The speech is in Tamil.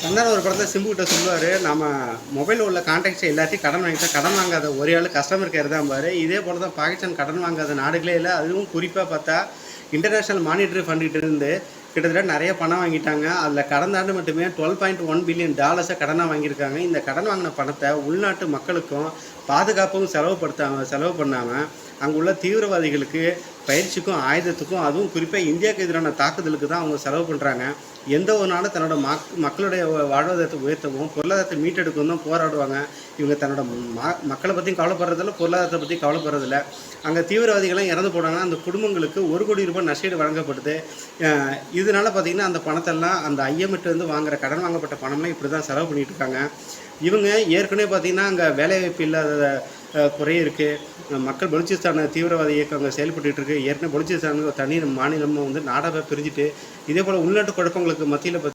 சந்தானம் ஒரு படத்தில் சிம்பு கிட்ட சொல்லுவார் நம்ம மொபைலில் உள்ள கான்டாக்ட்ஸ் எல்லாத்தையும் கடன் வாங்கிட்டா கடன் வாங்காத ஒரே ஆள் கஸ்டமர் கேர் தான் பாரு. இதே போல தான் பாகிஸ்தான் கடன் வாங்காத நாடுகளே இல்லை அதுவும் குறிப்பாக பார்த்தா இன்டர்நேஷ்னல் மானிட்டரி ஃபண்ட்கிட்ட இருந்து கிட்டத்தட்ட நிறைய பணம் வாங்கிட்டாங்க. அதில் கடந்த ஆண்டு மட்டுமே டுவெல் பாயிண்ட் ஒன் பில்லியன் டாலர்ஸை கடனாக வாங்கியிருக்காங்க. இந்த கடன் வாங்கின பணத்தை உள்நாட்டு மக்களுக்கும் பாதுகாப்பும் செலவுப்படுத்தாம செலவு பண்ணாமல் அங்கே உள்ள தீவிரவாதிகளுக்கு பயிற்சிக்கும் ஆயுதத்துக்கும் அதுவும் குறிப்பாக இந்தியாவுக்கு எதிரான தாக்குதலுக்கு தான் அவங்க செலவு பண்ணுறாங்க எந்த ஒரு நாளும் தன்னோட மக் மக்களுடைய வாழ்வாதாரத்தை உயர்த்தவும் பொருளாதாரத்தை மீட்டெடுக்கவும் தான் போராடுவாங்க. இவங்க தன்னோட ம மக்களை பற்றியும் கவலைப்படுறதில்ல பொருளாதாரத்தை பற்றி கவலைப்படுறதில்ல. அங்கே தீவிரவாதிகள்லாம் இறந்து போனாங்கன்னா அந்த குடும்பங்களுக்கு ஒரு கோடி ரூபாய் நஷ்டீடு வழங்கப்படுது. இதனால் இதனால பார்த்தீங்கன்னா அந்த பணத்தெல்லாம் அந்த ஐஎம்எட்டு வந்து வாங்குற கடன் வாங்கப்பட்ட பணம்லாம் இப்படி தான் செலவு பண்ணிகிட்டு இருக்காங்க. இவங்க ஏற்கனவே பார்த்திங்கன்னா அங்கே வேலைவாய்ப்பு இல்லாத குறையும் இருக்குது மக்கள் பலுச்சிஸ்தான தீவிரவாத இயக்கங்கள் அங்கே இருக்கு. ஏற்கனவே பலுச்சிஸ்தான் தனி மாநிலமும் வந்து நாடாக பிரிஞ்சுட்டு இதே போல் உள்நாட்டு குழப்பங்களுக்கு மத்தியில்